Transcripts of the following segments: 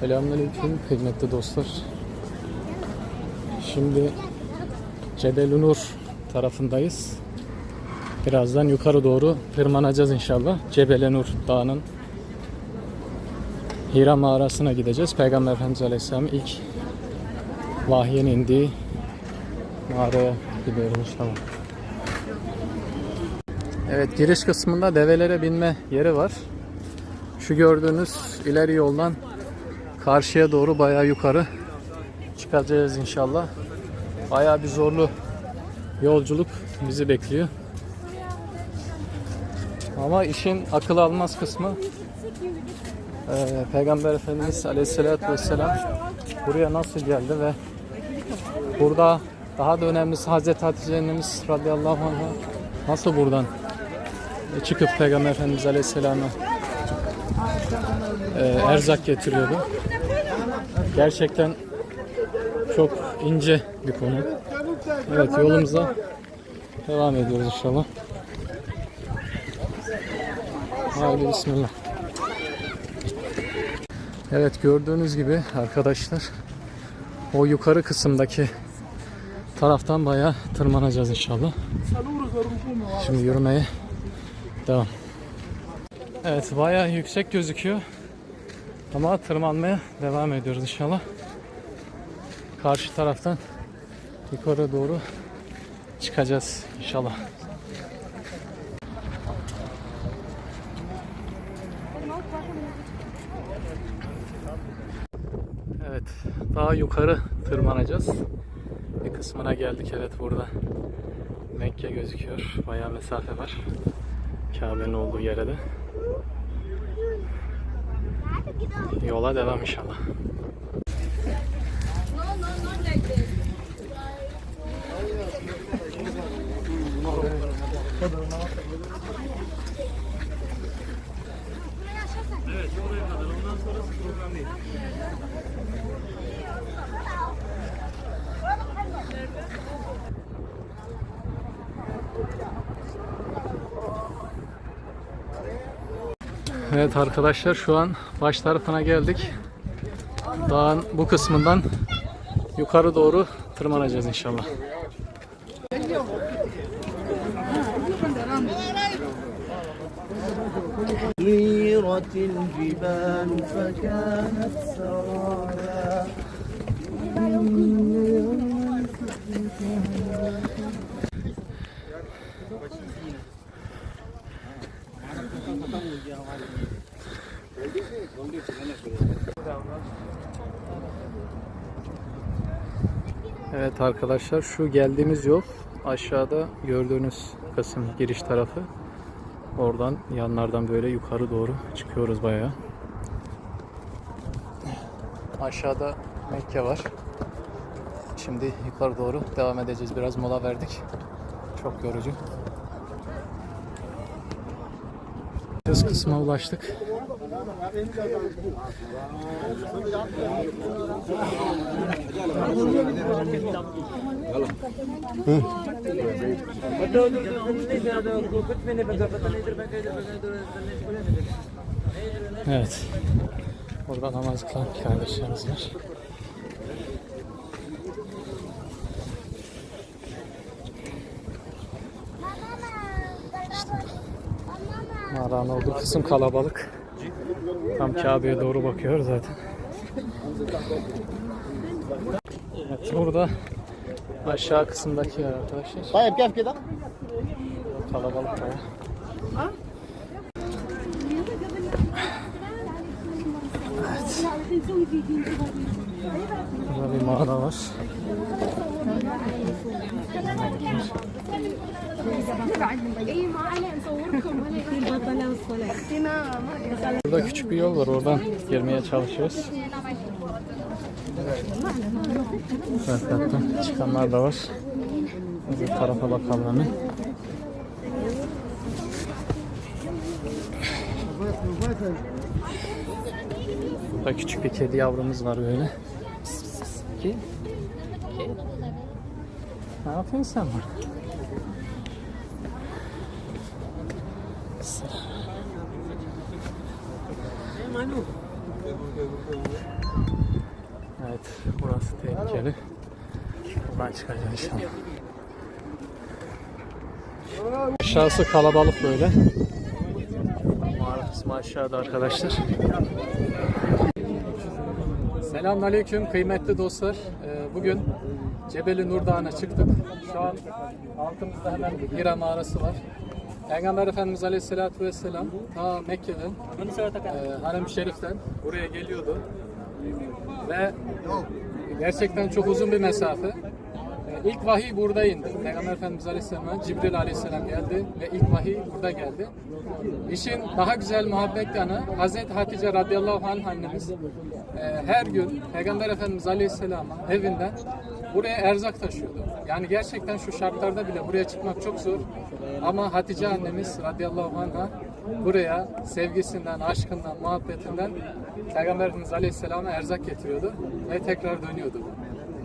Selamünaleyküm kıymetli dostlar. Şimdi Cebel-i tarafındayız. Birazdan yukarı doğru tırmanacağız inşallah. Cebel-i Nur Dağı'nın Hira mağarasına gideceğiz. Peygamber Efendimiz Aleyhisselam ilk vahyin indiği mağaraya gidiyoruz inşallah. Evet giriş kısmında develere binme yeri var. Şu gördüğünüz ileri yoldan karşıya doğru bayağı yukarı çıkacağız inşallah. Bayağı bir zorlu yolculuk bizi bekliyor. Ama işin akıl almaz kısmı eee, Peygamber Efendimiz Aleyhisselatü Vesselam buraya nasıl geldi ve burada daha da önemlisi Hazreti Hatice annemiz radıyallahu anh'a nasıl buradan çıkıp Peygamber Efendimiz Aleyhisselam'a e, erzak getiriyordu. Gerçekten çok ince bir konu. Evet yolumuza devam ediyoruz inşallah. Haydi bismillah. Evet gördüğünüz gibi arkadaşlar o yukarı kısımdaki taraftan bayağı tırmanacağız inşallah. Şimdi yürümeye devam. Evet bayağı yüksek gözüküyor. Ama tırmanmaya devam ediyoruz inşallah. Karşı taraftan yukarı doğru çıkacağız inşallah. Evet, daha yukarı tırmanacağız. Bir kısmına geldik evet burada. Mekke gözüküyor. Bayağı mesafe var. Kabe'nin olduğu yere de. Yola devam inşallah. Evet arkadaşlar şu an baş tarafına geldik. Dağın bu kısmından yukarı doğru tırmanacağız inşallah. سيرت الجبال فكانت سرايا Evet arkadaşlar şu geldiğimiz yol aşağıda gördüğünüz kısım giriş tarafı. Oradan yanlardan böyle yukarı doğru çıkıyoruz bayağı. Aşağıda Mekke var. Şimdi yukarı doğru devam edeceğiz. Biraz mola verdik. Çok yorucu. Üst kısma ulaştık. Evet. Burada namaz kılan kardeşlerimiz var. rağmen olduğu kısım kalabalık. Tam Kabe'ye doğru bakıyor zaten. Evet, burada aşağı kısımdaki arkadaşlar. Hayır, kef keda. Kalabalık bayağı. Burada bir mağara var. Burada küçük bir yol var. Oradan girmeye çalışıyoruz. Evet, kattan çıkanlar da var. Bir tarafa bakalım hemen. Burada küçük bir kedi yavrumuz var böyle. Ki? Ne yapıyorsun sen burada? burası tehlikeli. Buradan çıkacağız inşallah. Aşağısı kalabalık böyle. Mağara kısmı aşağıda arkadaşlar. Selamünaleyküm kıymetli dostlar. Ee, Bugün Cebeli Nur Dağı'na çıktık. Şu an altımızda hemen Hira mağarası var. Peygamber Efendimiz Aleyhisselatü Vesselam ta Mekke'den, e, Harem-i Şerif'ten buraya geliyordu. Ve gerçekten çok uzun bir mesafe. İlk vahiy burada indi. Peygamber Efendimiz Aleyhisselam'a Cibril Aleyhisselam geldi ve ilk vahiy burada geldi. İşin daha güzel muhabbet yanı Hazreti Hatice radıyallahu anh annemiz e, her gün Peygamber Efendimiz Aleyhisselam'a evinden buraya erzak taşıyordu. Yani gerçekten şu şartlarda bile buraya çıkmak çok zor. Ama Hatice annemiz radıyallahu anh'a buraya sevgisinden, aşkından, muhabbetinden Peygamber Efendimiz Aleyhisselam'a erzak getiriyordu ve tekrar dönüyordu.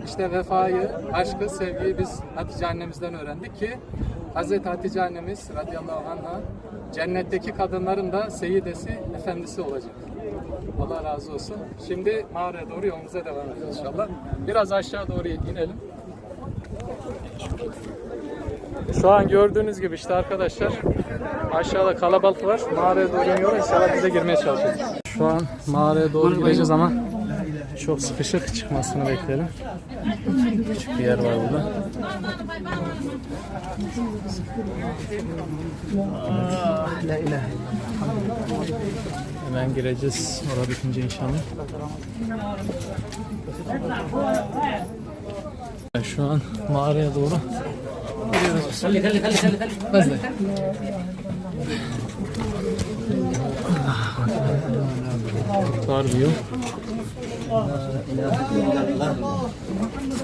İşte vefayı, aşkı, sevgiyi biz Hatice annemizden öğrendik ki Hazreti Hatice annemiz radıyallahu anh'a cennetteki kadınların da seyidesi, efendisi olacak. Allah razı olsun. Şimdi mağaraya doğru yolumuza devam edeceğiz inşallah. Biraz aşağı doğru inelim. Şu an gördüğünüz gibi işte arkadaşlar aşağıda kalabalık var. Mağaraya doğru iniyoruz. İnşallah bize girmeye çalışacağız. Şu an mağaraya doğru gideceğiz ama çok sıkışık çıkmasını bekleyelim. Küçük bir yer var burada. İlahe Hemen gireceğiz. Orada bitince inşallah. Şu an mağaraya doğru. خلي خلي خلي خلي خلي صار فيو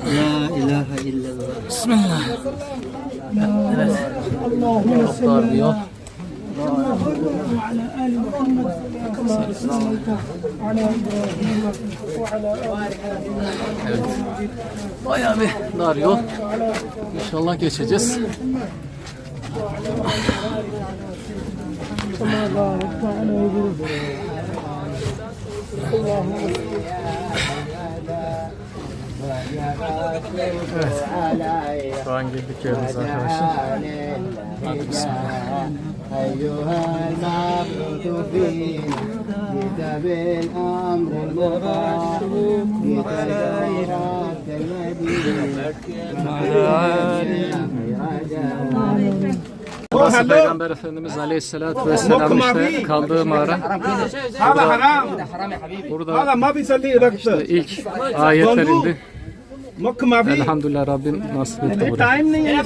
لا اله الا الله بسم الله Evet. Bayağı bir dar yol. İnşallah geçeceğiz. Şu an girdik yerimize arkadaşlar. Hadi bismillah. أيها المبعوث فينا جئت بالأمر المبارك جئت لتوراة المدينة Burası Peygamber Efendimiz Aleyhisselatü Vesselam işte kaldığı mağara. هذا حرام Burada هذا ما بيصلي لك ilk ayetler indi. مك ما في Elhamdülillah Rabbim nasip etti burayı. Time नहीं है